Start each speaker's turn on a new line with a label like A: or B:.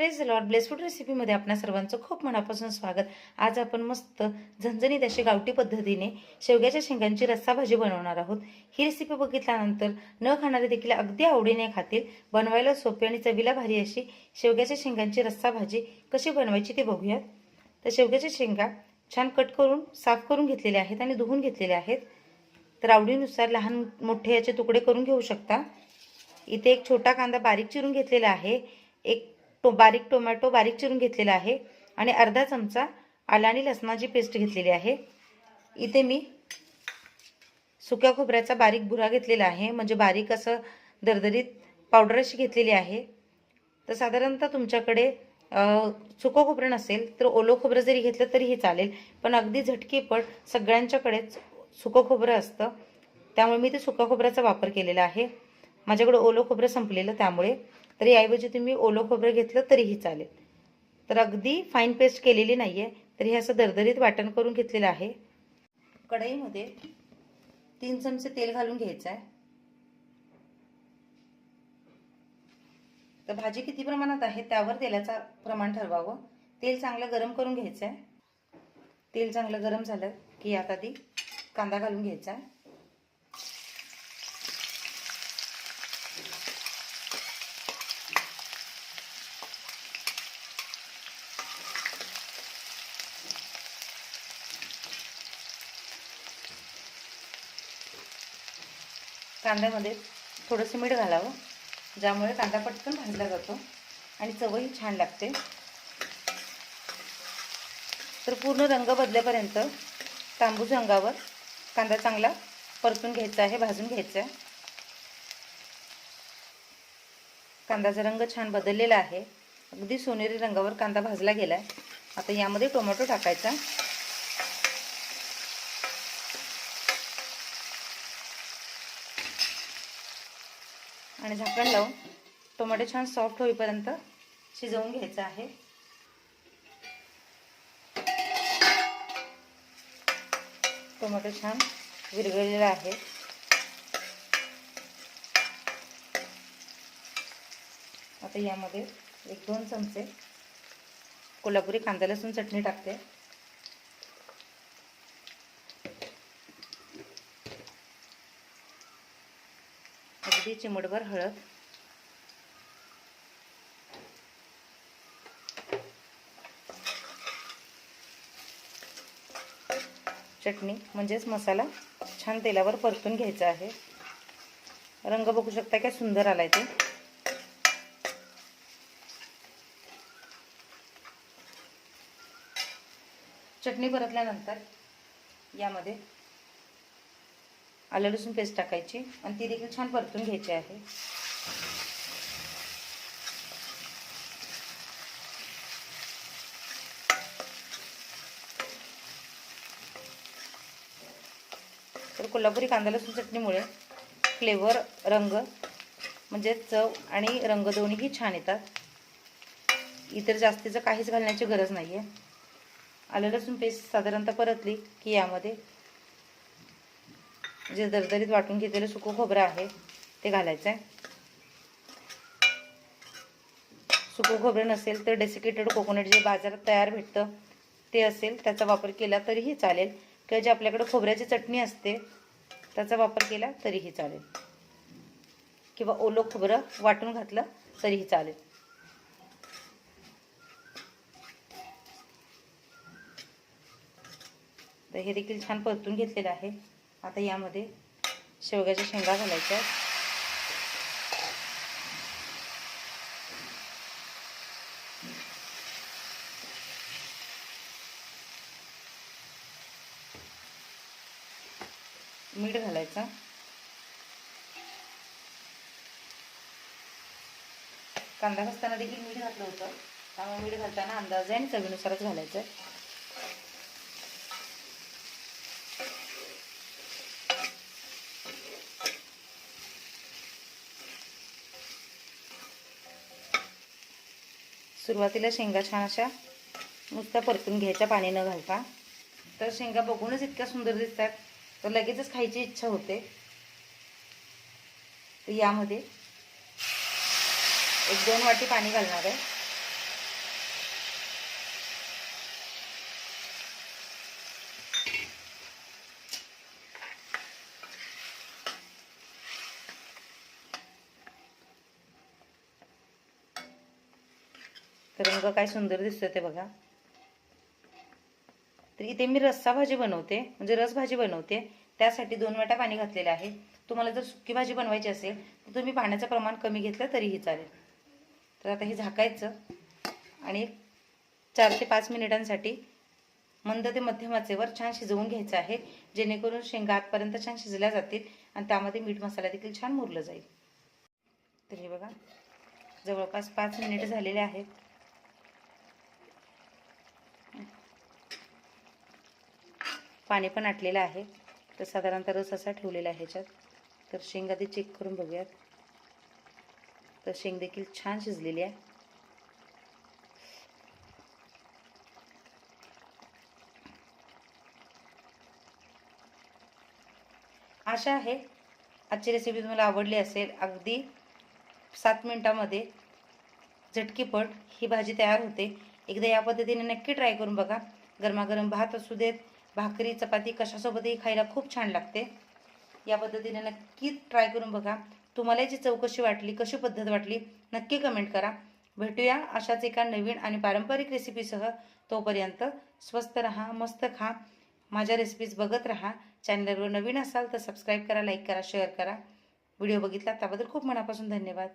A: Praise Lord ब्लेसफूड रेसिपीमध्ये आपणा सर्वांचं खूप मनापासून स्वागत. आज आपण मस्त झणझणीत अशी गावठी पद्धतीने शेवग्याच्या शेंगांची रस्सा भाजी बनवणार आहोत. ही रेसिपी बघितल्यानंतर न खाणारे देखील अगदी आवडीने खातील. बनवायला सोपी आणि चवीला भारी अशी शेवग्याच्या शेंगांची रस्सा भाजी कशी बनवायची ते बघूयात. तर शेवग्याच्या शेंगा छान कट करून साफ करून घेतलेल्या आहेत आणि धुवून घेतलेल्या आहेत. तर आवडीनुसार लहान मोठे याचे तुकडे करून घेऊ शकता. इथे एक छोटा कांदा बारीक चिरून घेतलेला आहे. एक टो बारीक टोमॅटो बारीक चिरून घेतलेला आहे आणि अर्धा चमचा आला आणि लसणाची पेस्ट घेतलेली आहे. इथे मी सुक्या खोबऱ्याचा बारीक बुरा घेतलेला आहे. म्हणजे बारीक असं दरदरीत पावडर अशी घेतलेली आहे. तर साधारणतः तुमच्याकडे सुकं खोबरं नसेल तर ओलं खोबरं जरी घेतलं तरीही चालेल. पण अगदी झटकीपट सगळ्यांच्याकडेच सुकं खोबरं असतं. त्यामुळे मी ते सुक्या खोबऱ्याचा वापर केलेला आहे. माझ्याकडे ओलं खोबरं संपलेलं त्यामुळे. तर याऐवजी तुम्ही ओलं खोबरं घेतलं तरीही चालेल. तर अगदी फाईन पेस्ट केलेली नाही आहे तर हे असं दरदरीत वाटण करून घेतलेलं आहे. कढईमध्ये तीन चमचे तेल घालून घ्यायचं आहे तर भाजी किती प्रमाणात आहे त्यावर तेलाचा प्रमाण ठरवावं. तेल चांगलं गरम करून घ्यायचं आहे तेल चांगलं गरम झालं की यात आधी कांदा घालून घ्यायचा आहे. कांद्यामध्ये थोडंसं मीठ घालावं ज्यामुळे कांदा पटकन भाजला जातो आणि चवही छान लागते. तर पूर्ण रंग बदलेपर्यंत तांबूस रंगावर कांदा चांगला परतून घ्यायचा आहे भाजून घ्यायचा आहे. कांद्याचा रंग छान बदललेला आहे. अगदी सोनेरी रंगावर कांदा भाजला गेला आहे आता यामध्ये टोमॅटो टाकायचा. आणि झाकण लावून टोमॅटो छान सॉफ्ट होईपर्यंत शिजवून घ्यायचं आहे. टोमॅटो छान विरघळलेला आहे. आता यामध्ये एक दोन चमचे कोल्हापुरी कांदा लसूण चटणी टाकते. थोडीशी चिमटभर हळद. चटणी म्हणजेच मसाला छान तेलावर परतून घ्यायचा आहे. रंग बघू शकता काय सुंदर आलाय ते. चटणी परतल्यानंतर यामध्ये आलं लसूण पेस्ट टाकायची आणि ती देखील छान परतून घ्यायची आहे. तर कोल्हापुरी कांदा लसूण चटणीमुळे फ्लेवर रंग म्हणजे चव आणि रंग दोन्हीही छान येतात. इतर जास्तीचं काहीच घालण्याची गरज नाही आहे आलं लसूण पेस्ट साधारणतः परतली की यामध्ये जे दरदरीत वाटून घेतलेलं सुकं खोबरं आहे ते घालायचं आहे सुकं खोबरं नसेल तर डेसिकेटेड कोकोनट जे बाजारात तयार भेटतं ते असेल त्याचा वापर केला तरीही चालेल. किंवा जे आपल्याकडे खोबऱ्याची चटणी असते त्याचा वापर केला तरीही चालेल. किंवा ओलं खोबरं वाटून घातलं तरीही चालेल. तर हे देखील छान परतून घेतलेलं आहे. आता यामध्ये शेवग्याच्या शेंगा घालायच्या मीठ घालायचं. कांदा घासताना देखील मीठ घातलं होतं. त्यामुळे मीठ घालताना अंदाज आहे आणि चवीनुसारच घालायचं सुरुवातीला शेंगा छान अशा नुसत्या परतून घ्यायच्या पाणी न घालता. तर शेंगा बघूनच इतक्या सुंदर दिसतात. तर लगेचच खायची इच्छा होते. तर यामध्ये एक दोन वाटी पाणी घालणार आहे. रंग काय सुंदर दिसतोय ते बघा. तर इथे मी रस्सा भाजी बनवते म्हणजे रस भाजी बनवते. त्यासाठी दोन वाट्या पाणी घातलेलं आहे. तुम्हाला जर सुकी भाजी बनवायची असेल तर तुम्ही पाण्याचं प्रमाण कमी घेतलं तरीही चालेल. तर आता हे झाकायचं आणि चार ते पाच मिनिटांसाठी मंद ते मध्यम आचेवर छान शिजवून घ्यायचं आहे. जेणेकरून शेंगा आतपर्यंत छान शिजल्या जातील आणि त्यामध्ये मीठ मसाला देखील छान मुरलं जाईल. तर हे बघा जवळपास पाच मिनिट झालेले आहेत. पाणी पण आटलेलं आहे. तर साधारणतः रस असा ठेवलेला आहे ह्याच्यात. तर शेंग आधी चेक करून बघूयात. तर शेंग देखील छान शिजलेली आहे. आशा आहे आजची रेसिपी तुम्हाला आवडली असेल. अगदी सात मिनटामध्ये झटकीपट ही भाजी तयार होते. एकदा या पद्धतीने नक्की ट्राय करून बघा. गरमागरम भात असू देत भाकरी चपाती कशासोबतही खायला खूप छान लागते. या पद्धतीने नक्की ट्राय करून बघा. तुम्हाला याची चौकशी वाटली कशी पद्धत वाटली नक्की कमेंट करा. भेटूया अशाच एका नवीन आणि पारंपरिक रेसिपीसह तोपर्यंत स्वस्त रहा मस्त खा. माझ्या रेसिपीज बघत राहा. चॅनलवर नवीन असाल तर सबस्क्राईब करा लाईक करा शेअर करा. व्हिडिओ बघितला त्याबद्दल खूप मनापासून धन्यवाद.